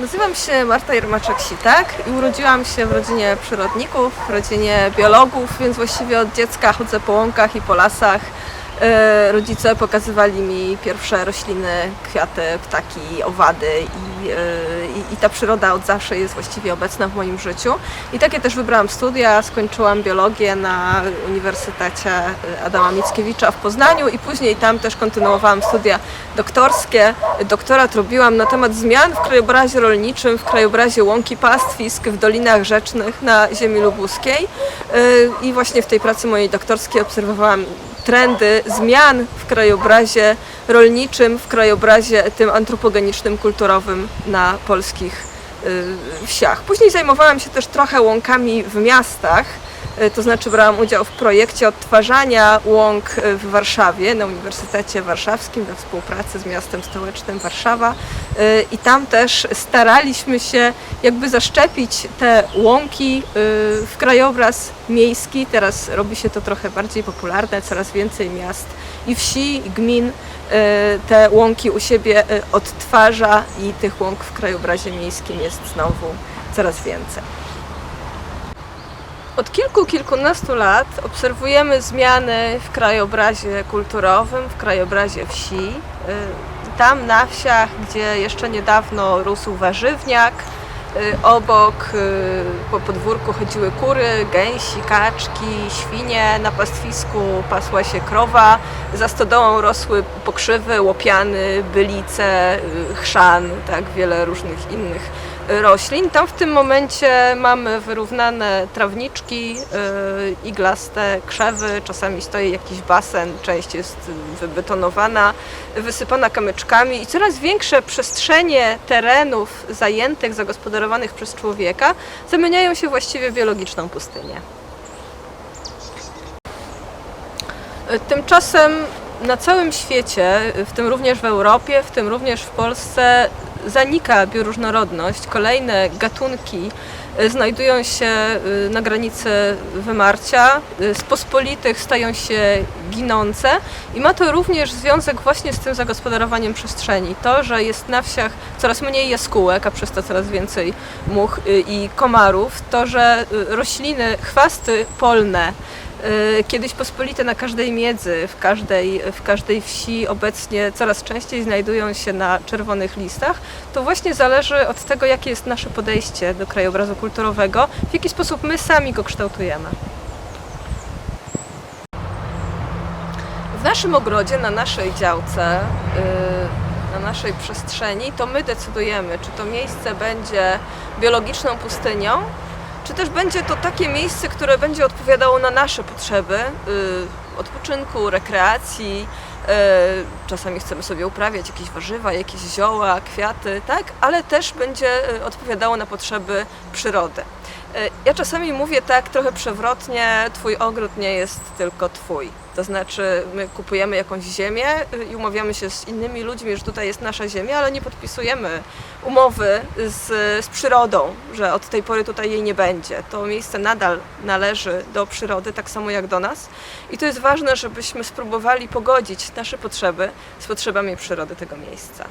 Nazywam się Marta Jermaczek-Sitak i urodziłam się w rodzinie przyrodników, w rodzinie biologów, więc właściwie od dziecka chodzę po łąkach i po lasach. E, Rodzice pokazywali mi pierwsze rośliny, kwiaty, ptaki, owady i, i, i ta przyroda od zawsze jest właściwie obecna w moim życiu. I takie też wybrałam studia, skończyłam biologię na Uniwersytecie Adama Mickiewicza w Poznaniu i później tam też kontynuowałam studia doktorskie. Doktorat robiłam na temat zmian w krajobrazie rolniczym, w krajobrazie łąki pastwisk, w dolinach rzecznych na ziemi lubuskiej. Yy, I właśnie w tej pracy mojej doktorskiej obserwowałam trendy zmian w krajobrazie rolniczym, w krajobrazie tym antropogenicznym, kulturowym na polskich yy, wsiach. Później zajmowałam się też trochę łąkami w miastach. Y, To znaczy brałam udział w projekcie odtwarzania łąk y, w Warszawie na Uniwersytecie Warszawskim we współpracy z miastem stołecznym Warszawa Y, i tam też staraliśmy się jakby zaszczepić te łąki w krajobraz miejski. Teraz robi się to trochę bardziej popularne, coraz więcej miast i wsi, i gmin te łąki u siebie odtwarza i tych łąk w krajobrazie miejskim jest znowu coraz więcej. Od kilku, kilkunastu lat obserwujemy zmiany w krajobrazie kulturowym, w krajobrazie wsi. Y, Tam na wsiach, gdzie jeszcze niedawno rósł warzywniak, y, obok y, po podwórku chodziły kury, gęsi, kaczki, świnie, na pastwisku pasła się krowa, za stodołą rosły pokrzywy, łopiany, bylice, chrzan, tak wiele różnych innych roślin. Tam w tym momencie mamy wyrównane trawniczki, yy, iglaste krzewy, czasami stoi jakiś basen, część jest wybetonowana, wysypana kamyczkami i coraz większe przestrzenie terenów zajętych, zagospodarowanych przez człowieka zamieniają się właściwie w biologiczną pustynię. Tymczasem na całym świecie, w tym również w Europie, w tym również w Polsce, zanika bioróżnorodność. Kolejne gatunki y, znajdują się y, na granicy wymarcia, y, z pospolitych stają się ginące i ma to również związek właśnie z tym zagospodarowaniem przestrzeni. To, że jest na wsiach coraz mniej jaskółek, a przez to coraz więcej much i komarów, to, że rośliny, chwasty polne, Kiedyś pospolite na każdej miedzy, w każdej, w każdej wsi obecnie coraz częściej znajdują się na czerwonych listach, to właśnie zależy od tego, jakie jest nasze podejście do krajobrazu kulturowego, w jaki sposób my sami go kształtujemy. W naszym ogrodzie, na naszej działce, y, na naszej przestrzeni, to my decydujemy, czy to miejsce będzie biologiczną pustynią, czy też będzie to takie miejsce, które będzie odpowiadało na nasze potrzeby y, odpoczynku, rekreacji. Y, Czasami chcemy sobie uprawiać jakieś warzywa, jakieś zioła, kwiaty, tak? Ale też będzie y, odpowiadało na potrzeby przyrody. Y, Ja czasami mówię tak trochę przewrotnie, twój ogród nie jest tylko twój. To znaczy my kupujemy jakąś ziemię i umawiamy się z innymi ludźmi, że tutaj jest nasza ziemia, ale nie podpisujemy umowy z, z przyrodą, że od tej pory tutaj jej nie będzie. To miejsce nadal należy do przyrody, tak samo jak do nas. I to jest ważne, żebyśmy spróbowali pogodzić nasze potrzeby z potrzebami przyrody tego miejsca.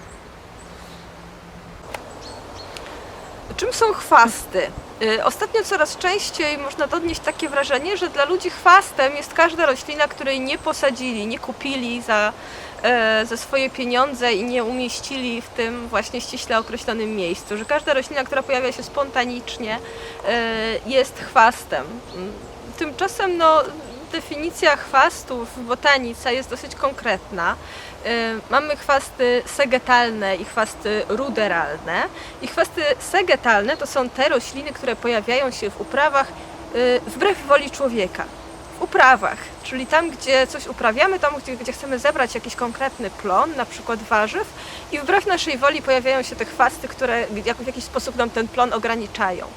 Czym są chwasty? Y, Ostatnio coraz częściej można odnieść takie wrażenie, że dla ludzi chwastem jest każda roślina, której nie posadzili, nie kupili za, e, ze swoje pieniądze i nie umieścili w tym właśnie ściśle określonym miejscu. Że każda roślina, która pojawia się spontanicznie, e, jest chwastem. Mm, Tymczasem no, definicja chwastów w botanice jest dosyć konkretna. Y, Mamy chwasty segetalne i chwasty ruderalne. I chwasty segetalne to są te rośliny, które pojawiają się w uprawach y, wbrew woli człowieka. W uprawach, czyli tam, gdzie coś uprawiamy, tam, gdzie, chcemy zebrać jakiś konkretny plon, na przykład warzyw, i wbrew naszej woli pojawiają się te chwasty, które w jakiś sposób nam ten plon ograniczają.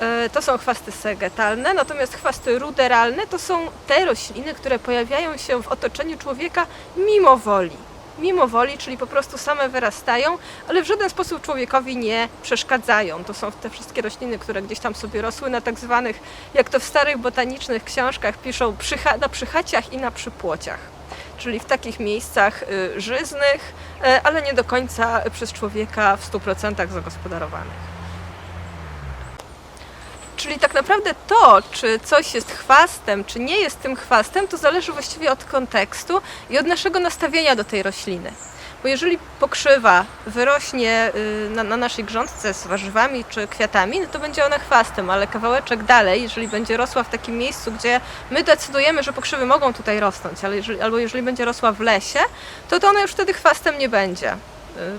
E, To są chwasty segetalne, natomiast chwasty ruderalne to są te rośliny, które pojawiają się w otoczeniu człowieka mimo woli. Mimo woli, czyli po prostu same wyrastają, ale w żaden sposób człowiekowi nie przeszkadzają. To są te wszystkie rośliny, które gdzieś tam sobie rosły na tak zwanych, jak to w starych botanicznych książkach piszą, na przychaciach i na przypłociach. czyli w takich miejscach y, żyznych, y, ale nie do końca przez człowieka w 100% zagospodarowanych. Czyli tak naprawdę to, czy coś jest chwastem, czy nie jest tym chwastem, to zależy właściwie od kontekstu i od naszego nastawienia do tej rośliny. Bo jeżeli pokrzywa wyrośnie y, na, na naszej grządce z warzywami czy kwiatami, no to będzie ona chwastem, ale kawałeczek dalej, jeżeli będzie rosła w takim miejscu, gdzie my decydujemy, że pokrzywy mogą tutaj rosnąć, ale jeżeli, albo jeżeli będzie rosła w lesie, to to ona już wtedy chwastem nie będzie. Y,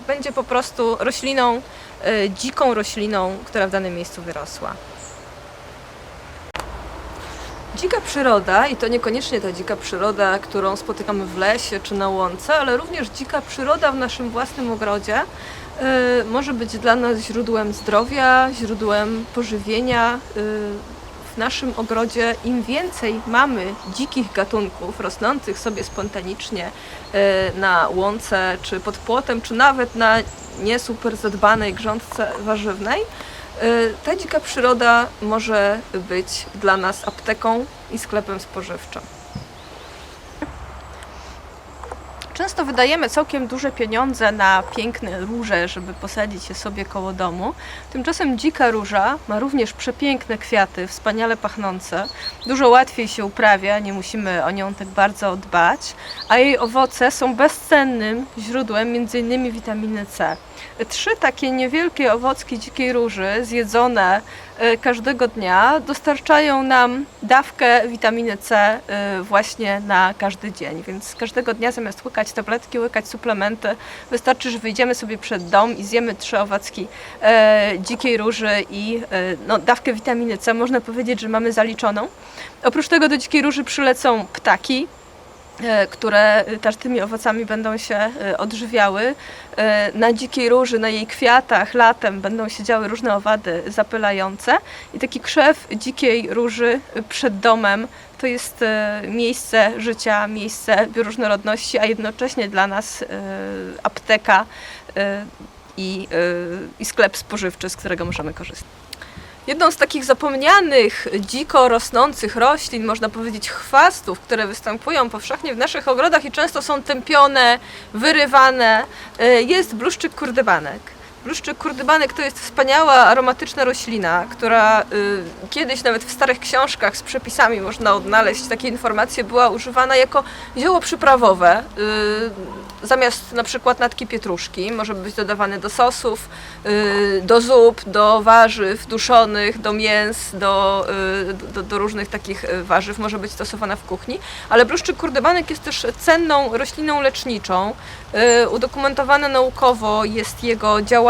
Będzie po prostu rośliną, y, dziką rośliną, która w danym miejscu wyrosła. Dzika przyroda, i to niekoniecznie ta dzika przyroda, którą spotykamy w lesie czy na łące, ale również dzika przyroda w naszym własnym ogrodzie y, może być dla nas źródłem zdrowia, źródłem pożywienia. Y, w naszym ogrodzie im więcej mamy dzikich gatunków rosnących sobie spontanicznie y, na łące, czy pod płotem, czy nawet na nie super zadbanej grządce warzywnej, Ta dzika przyroda może być dla nas apteką i sklepem spożywczym. Często wydajemy całkiem duże pieniądze na piękne róże, żeby posadzić je sobie koło domu. Tymczasem dzika róża ma również przepiękne kwiaty, wspaniale pachnące. Dużo łatwiej się uprawia, nie musimy o nią tak bardzo dbać, a jej owoce są bezcennym źródłem m.in. witaminy C. Trzy takie niewielkie owocki dzikiej róży, zjedzone e, każdego dnia, dostarczają nam dawkę witaminy C e, właśnie na każdy dzień. Więc każdego dnia zamiast łykać tabletki, łykać suplementy, wystarczy, że wyjdziemy sobie przed dom i zjemy trzy owocki e, dzikiej róży i no, dawkę witaminy C można powiedzieć, że mamy zaliczoną. Oprócz tego do dzikiej róży przylecą ptaki, które też tymi owocami będą się e, odżywiały. E, Na dzikiej róży, na jej kwiatach latem będą siedziały różne owady zapylające i taki krzew dzikiej róży przed domem to jest e, miejsce życia, miejsce bioróżnorodności, a jednocześnie dla nas e, apteka e, i, e, i sklep spożywczy, z którego możemy korzystać. Jedną z takich zapomnianych, dziko rosnących roślin, można powiedzieć chwastów, które występują powszechnie w naszych ogrodach i często są tępione, wyrywane, y, jest bluszczyk kurdybanek. Bluszczyk kurdybanek to jest wspaniała, aromatyczna roślina, która y, kiedyś nawet w starych książkach z przepisami można odnaleźć takie informacje, była używana jako zioło przyprawowe. Y, zamiast na przykład natki pietruszki, może być dodawany do sosów, y, do zup, do warzyw duszonych, do mięs, do, y, do, do różnych takich y, warzyw, może być stosowana w kuchni. Ale bluszczyk kurdybanek jest też cenną rośliną leczniczą. Y, Udokumentowane naukowo jest jego działanie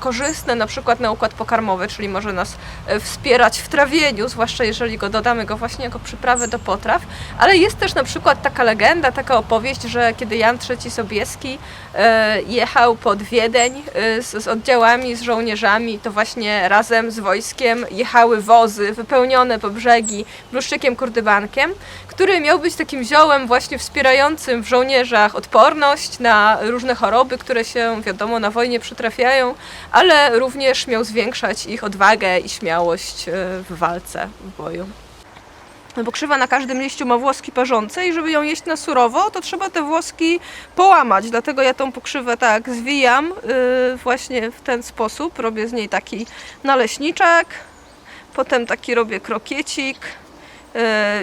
korzystne na przykład na układ pokarmowy, czyli może nas y, wspierać w trawieniu, zwłaszcza jeżeli go dodamy go właśnie jako przyprawę do potraw. Ale jest też na przykład taka legenda, taka opowieść, że kiedy Jan III Sobieski e, jechał pod Wiedeń e, z, z oddziałami, z żołnierzami, to właśnie razem z wojskiem jechały wozy wypełnione po brzegi bluszczykiem kurdybankiem, który miał być takim ziołem właśnie wspierającym w żołnierzach odporność na różne choroby, które się wiadomo na wojnie przytrafiają, ale również miał zwiększać ich odwagę i śmiałość e, w walce, w boju. No bo krzywa na każdym liściu ma włoski parzące i żeby ją jeść na surowo, to trzeba te włoski połamać. Dlatego ja tą pokrzywę tak zwijam yy, właśnie w ten sposób. Robię z niej taki naleśniczek, potem taki robię krokiecik.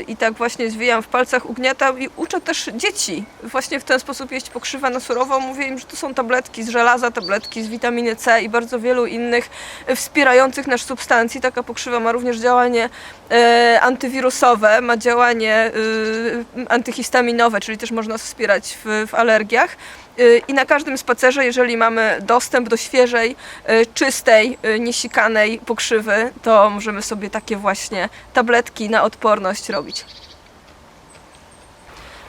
I tak właśnie zwijam w palcach, ugniatam i uczę też dzieci właśnie w ten sposób jeść pokrzywę na surowo. Mówię im, że to są tabletki z żelaza, tabletki z witaminy C i bardzo wielu innych wspierających nasz substancji. Taka pokrzywa ma również działanie e, antywirusowe, ma działanie e, antyhistaminowe, czyli też można wspierać w, w alergiach. E, I na każdym spacerze, jeżeli mamy dostęp do świeżej, e, czystej, e, niesikanej pokrzywy, to możemy sobie takie właśnie tabletki na odporność robić.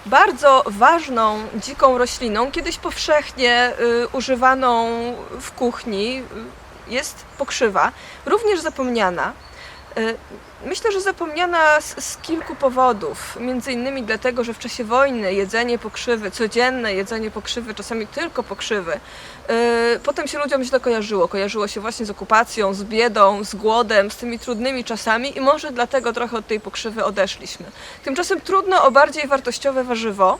Bardzo ważną dziką rośliną, kiedyś powszechnie y, używaną w kuchni, y, jest pokrzywa, również zapomniana. Y, Myślę, że zapomniana z, z kilku powodów. Między innymi dlatego, że w czasie wojny jedzenie pokrzywy, codzienne jedzenie pokrzywy, czasami tylko pokrzywy, yy, potem się ludziom źle kojarzyło. Kojarzyło się właśnie z okupacją, z biedą, z głodem, z tymi trudnymi czasami i może dlatego trochę od tej pokrzywy odeszliśmy. Tymczasem trudno o bardziej wartościowe warzywo.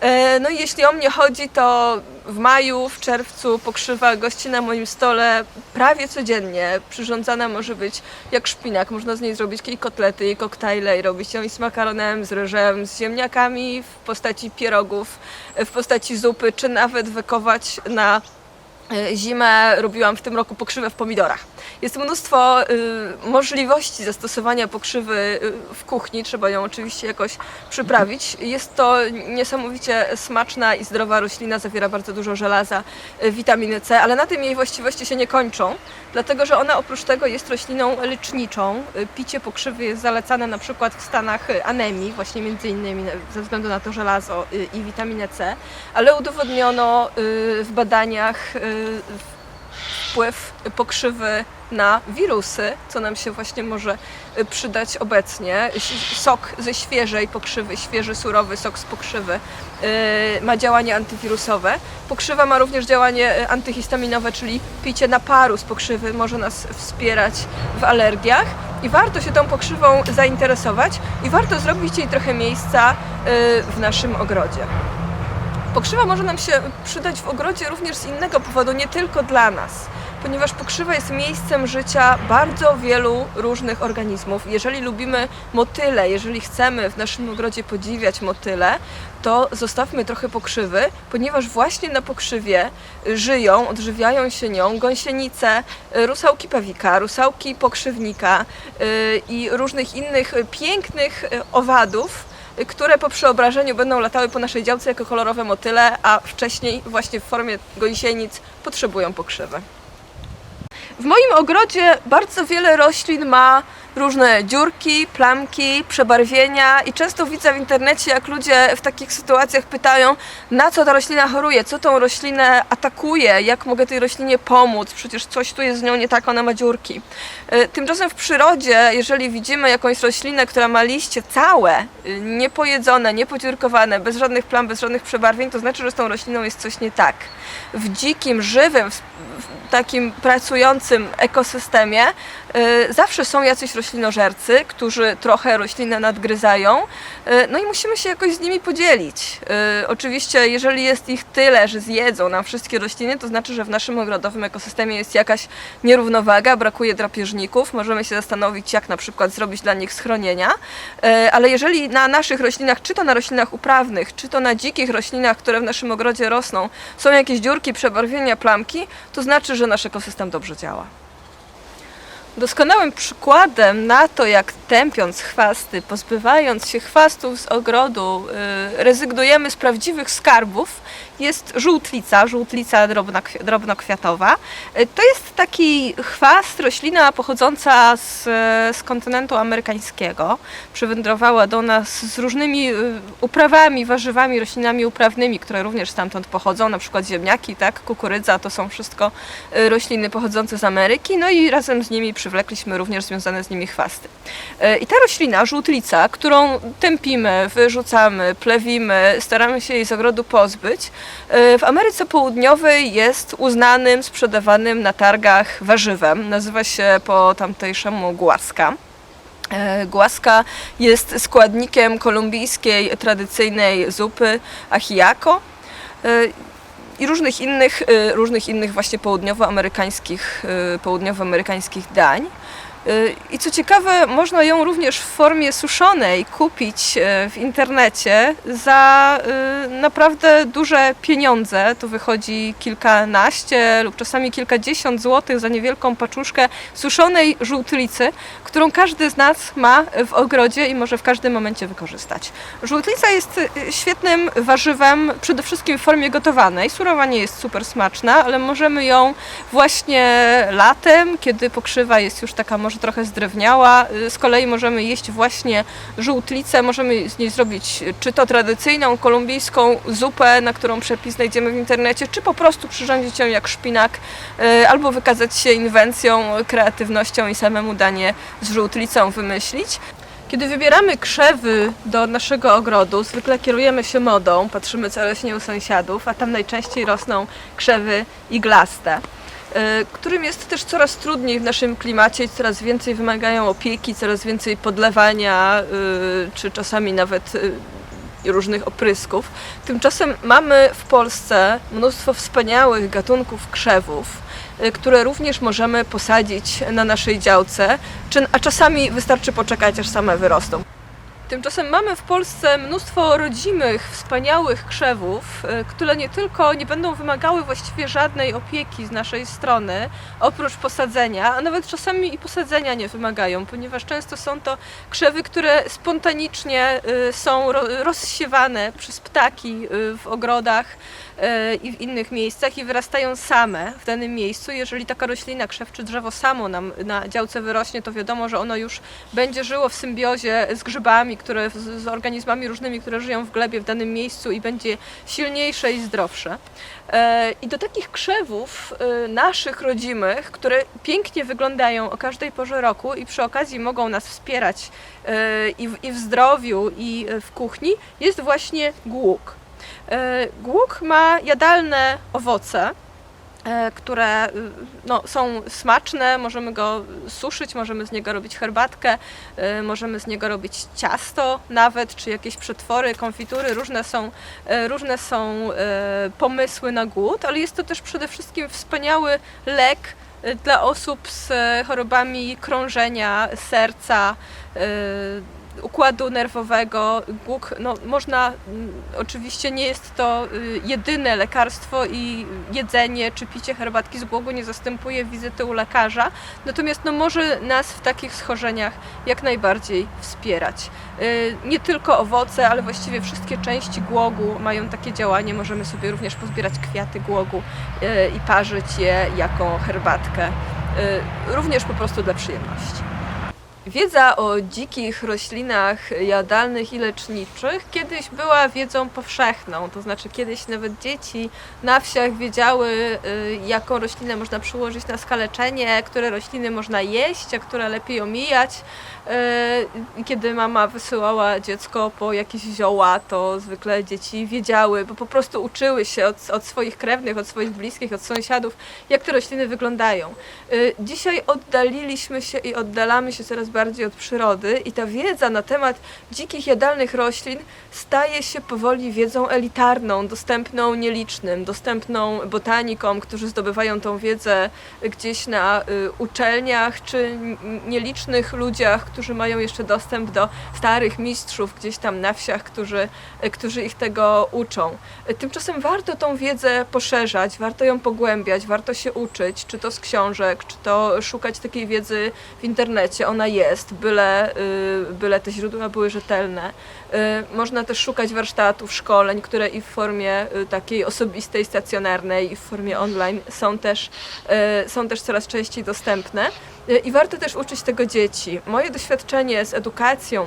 E, No i jeśli o mnie chodzi, to w maju, w czerwcu pokrzywa gości na moim stole prawie codziennie. Przyrządzana może być jak szpinak. Można z niej zrobić i kotlety, i koktajle, i robić ją i z makaronem, z ryżem, z ziemniakami w postaci pierogów, w postaci zupy, czy nawet wykować na e, zimę. Robiłam w tym roku pokrzywę w pomidorach. Jest mnóstwo y, możliwości zastosowania pokrzywy y, w kuchni, trzeba ją oczywiście jakoś przyprawić. Jest to niesamowicie smaczna i zdrowa roślina, zawiera bardzo dużo żelaza, y, witaminy C, ale na tym jej właściwości się nie kończą, dlatego że ona oprócz tego jest rośliną leczniczą. Picie pokrzywy jest zalecane na przykład w stanach anemii, właśnie między innymi ze względu na to żelazo i witaminę C, ale udowodniono w badaniach wpływ pokrzywy na wirusy, co nam się właśnie może y, przydać obecnie. Sok ze świeżej pokrzywy, świeży, surowy sok z pokrzywy y, ma działanie antywirusowe. Pokrzywa ma również działanie y, antyhistaminowe, czyli picie naparu z pokrzywy może nas wspierać w alergiach. I warto się tą pokrzywą zainteresować i warto zrobić jej trochę miejsca w naszym ogrodzie. Pokrzywa może nam się przydać w ogrodzie również z innego powodu, nie tylko dla nas, ponieważ pokrzywa jest miejscem życia bardzo wielu różnych organizmów. Jeżeli lubimy motyle, jeżeli chcemy w naszym ogrodzie podziwiać motyle, to zostawmy trochę pokrzywy, ponieważ właśnie na pokrzywie żyją, odżywiają się nią gąsienice, y, rusałki pawika, rusałki pokrzywnika y, i różnych innych pięknych y, owadów, które po przeobrażeniu będą latały po naszej działce jako kolorowe motyle, a wcześniej właśnie w formie gąsienic potrzebują pokrzywy. W moim ogrodzie bardzo wiele roślin ma różne dziurki, plamki, przebarwienia i często widzę w internecie, jak ludzie w takich sytuacjach pytają, na co ta roślina choruje, co tą roślinę atakuje, jak mogę tej roślinie pomóc, przecież coś tu jest z nią nie tak, ona ma dziurki. Y, Tymczasem w przyrodzie, jeżeli widzimy jakąś roślinę, która ma liście całe, y, niepojedzone, niepodziurkowane, bez żadnych plam, bez żadnych przebarwień, to znaczy, że z tą rośliną jest coś nie tak. W dzikim, żywym, w takim pracującym ekosystemie y, zawsze są jacyś roślinożercy, którzy trochę roślinę nadgryzają, y, no i musimy się jakoś z nimi podzielić. Y, Oczywiście, jeżeli jest ich tyle, że zjedzą nam wszystkie rośliny, to znaczy, że w naszym ogrodowym ekosystemie jest jakaś nierównowaga, brakuje drapieżników, możemy się zastanowić, jak na przykład zrobić dla nich schronienia, Y, ale jeżeli na naszych roślinach, czy to na roślinach uprawnych, czy to na dzikich roślinach, które w naszym ogrodzie rosną, są jakieś dziurki, przebarwienia, plamki, to znaczy, że nasz ekosystem dobrze działa. Doskonałym przykładem na to, jak tępiąc chwasty, pozbywając się chwastów z ogrodu, yy, rezygnujemy z prawdziwych skarbów, jest żółtlica, żółtlica drobnokwi- drobnokwiatowa. Yy, To jest taki chwast, roślina pochodząca z, z kontynentu amerykańskiego. Przywędrowała do nas z różnymi yy, uprawami, warzywami, roślinami uprawnymi, które również stamtąd pochodzą, na przykład ziemniaki, tak, kukurydza, to są wszystko y, rośliny pochodzące z Ameryki, no i razem z nimi przywlekliśmy również związane z nimi chwasty. Y, I ta roślina, żółtlica, którą tępimy, wyrzucamy, plewimy, staramy się jej z ogrodu pozbyć, y, w Ameryce Południowej jest uznanym, sprzedawanym na targach warzywem. Nazywa się po tamtejszemu głaska. E, Głaska jest składnikiem kolumbijskiej tradycyjnej zupy ahiako e, i różnych innych, e, różnych innych właśnie południowoamerykańskich, e, południowoamerykańskich dań. E, I co ciekawe, można ją również w formie suszonej kupić e, w internecie za e, naprawdę duże pieniądze. To wychodzi kilkanaście lub czasami kilkadziesiąt złotych za niewielką paczuszkę suszonej żółtlicy, którą każdy z nas ma w ogrodzie i może w każdym momencie wykorzystać. Żółtlica jest świetnym warzywem, przede wszystkim w formie gotowanej. Surowa nie jest super smaczna, ale możemy ją właśnie latem, kiedy pokrzywa jest już taka może trochę zdrewniała. Y, Z kolei możemy jeść właśnie żółtlicę, możemy z niej zrobić y, czy to tradycyjną kolumbijską zupę, na którą przepis znajdziemy w internecie, czy po prostu przyrządzić ją jak szpinak, y, albo wykazać się inwencją, kreatywnością i samemu danie z żółtlicą wymyślić. Kiedy wybieramy krzewy do naszego ogrodu, zwykle kierujemy się modą, patrzymy co rośnie u sąsiadów, a tam najczęściej rosną krzewy iglaste, którym jest też coraz trudniej w naszym klimacie coraz więcej wymagają opieki, coraz więcej podlewania, y, czy czasami nawet y, różnych oprysków. Tymczasem mamy w Polsce mnóstwo wspaniałych gatunków krzewów, które również możemy posadzić na naszej działce, a czasami wystarczy poczekać, aż same wyrosną. Tymczasem mamy w Polsce mnóstwo rodzimych, wspaniałych krzewów, y, które nie tylko nie będą wymagały właściwie żadnej opieki z naszej strony, oprócz posadzenia, a nawet czasami i posadzenia nie wymagają, ponieważ często są to krzewy, które spontanicznie y, są ro- rozsiewane przez ptaki y, w ogrodach i w innych miejscach i wyrastają same w danym miejscu. Jeżeli taka roślina, krzew czy drzewo samo nam na działce wyrośnie, to wiadomo, że ono już będzie żyło w symbiozie z grzybami, które, z, organizmami różnymi, które żyją w glebie w danym miejscu i będzie silniejsze i zdrowsze. E, I do takich krzewów e, naszych rodzimych, które pięknie wyglądają o każdej porze roku i przy okazji mogą nas wspierać e, i w, zdrowiu, i e, w kuchni, jest właśnie głuk. E, Głuk ma jadalne owoce, e, które y, no, są smaczne, możemy go suszyć, możemy z niego robić herbatkę, e, możemy z niego robić ciasto nawet, czy jakieś przetwory, konfitury, różne są, różne są pomysły na głód, ale jest to też przede wszystkim wspaniały lek dla osób z chorobami krążenia, serca, układu nerwowego. Głuk, no, można, mm, oczywiście nie jest to y, jedyne lekarstwo i jedzenie czy picie herbatki z głogu nie zastępuje wizyty u lekarza, natomiast no, może nas w takich schorzeniach jak najbardziej wspierać. Y, Nie tylko owoce, ale właściwie wszystkie części głogu mają takie działanie. Możemy sobie również pozbierać kwiaty głogu y, i parzyć je jako herbatkę, również po prostu dla przyjemności. Wiedza o dzikich roślinach jadalnych i leczniczych kiedyś była wiedzą powszechną, to znaczy kiedyś nawet dzieci na wsiach wiedziały, y, jaką roślinę można przyłożyć na skaleczenie, które rośliny można jeść, a które lepiej omijać. Y, Kiedy mama wysyłała dziecko po jakieś zioła, to zwykle dzieci wiedziały, bo po prostu uczyły się od, od swoich krewnych, od swoich bliskich, od sąsiadów, jak te rośliny wyglądają. Y, Dzisiaj oddaliliśmy się i oddalamy się coraz bardziej od przyrody i ta wiedza na temat dzikich jadalnych roślin staje się powoli wiedzą elitarną, dostępną nielicznym, dostępną botanikom, którzy zdobywają tą wiedzę gdzieś na y, uczelniach, czy nielicznych ludziach, którzy mają jeszcze dostęp do starych mistrzów gdzieś tam na wsiach, którzy, y, którzy ich tego uczą. Y, Tymczasem warto tą wiedzę poszerzać, warto ją pogłębiać, warto się uczyć, czy to z książek, czy to szukać takiej wiedzy w internecie. Ona jest, byle, y, byle te źródła były rzetelne. Y, Można też szukać warsztatów, szkoleń, które i w formie y, takiej osobistej, stacjonarnej, i w formie online są też, są też coraz częściej dostępne. I warto też uczyć tego dzieci. Moje doświadczenie z edukacją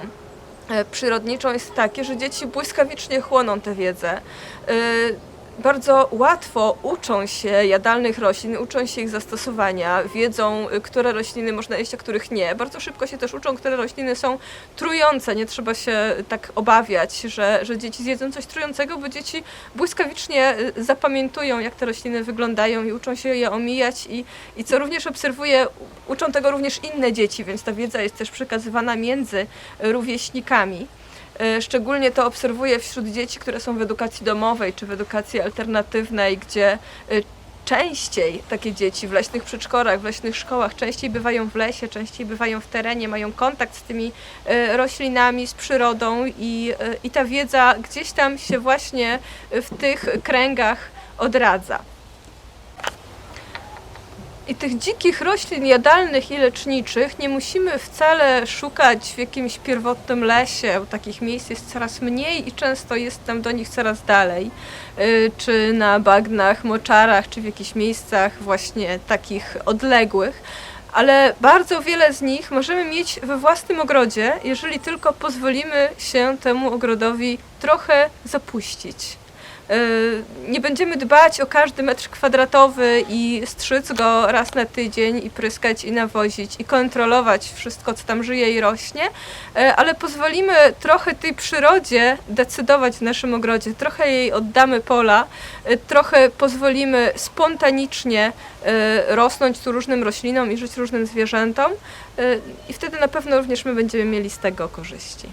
przyrodniczą jest takie, że dzieci błyskawicznie chłoną tę wiedzę. Y, Bardzo łatwo uczą się jadalnych roślin, uczą się ich zastosowania, wiedzą, y, które rośliny można jeść, a których nie. Bardzo szybko się też uczą, które rośliny są trujące. Nie trzeba się tak obawiać, że, że dzieci zjedzą coś trującego, bo dzieci błyskawicznie y, zapamiętują, jak te rośliny wyglądają i uczą się je omijać. I, i co również obserwuję, uczą tego również inne dzieci, więc ta wiedza jest też przekazywana między rówieśnikami. E, Szczególnie to obserwuję wśród dzieci, które są w edukacji domowej czy w edukacji alternatywnej, gdzie e, częściej takie dzieci w leśnych przedszkolach, w leśnych szkołach częściej bywają w lesie, częściej bywają w terenie, mają kontakt z tymi e, roślinami, z przyrodą i, i ta wiedza gdzieś tam się właśnie w tych kręgach odradza. I tych dzikich roślin jadalnych i leczniczych nie musimy wcale szukać w jakimś pierwotnym lesie. Takich miejsc jest coraz mniej i często jestem do nich coraz dalej. Y, Czy na bagnach, moczarach, czy w jakichś miejscach właśnie takich odległych. ale bardzo wiele z nich możemy mieć we własnym ogrodzie, jeżeli tylko pozwolimy się temu ogrodowi trochę zapuścić. Yy, Nie będziemy dbać o każdy metr kwadratowy i strzyc go raz na tydzień i pryskać i nawozić i kontrolować wszystko, co tam żyje i rośnie, yy, ale pozwolimy trochę tej przyrodzie decydować w naszym ogrodzie, trochę jej oddamy pola, yy, trochę pozwolimy spontanicznie rosnąć tu różnym roślinom i żyć różnym zwierzętom i wtedy na pewno również my będziemy mieli z tego korzyści.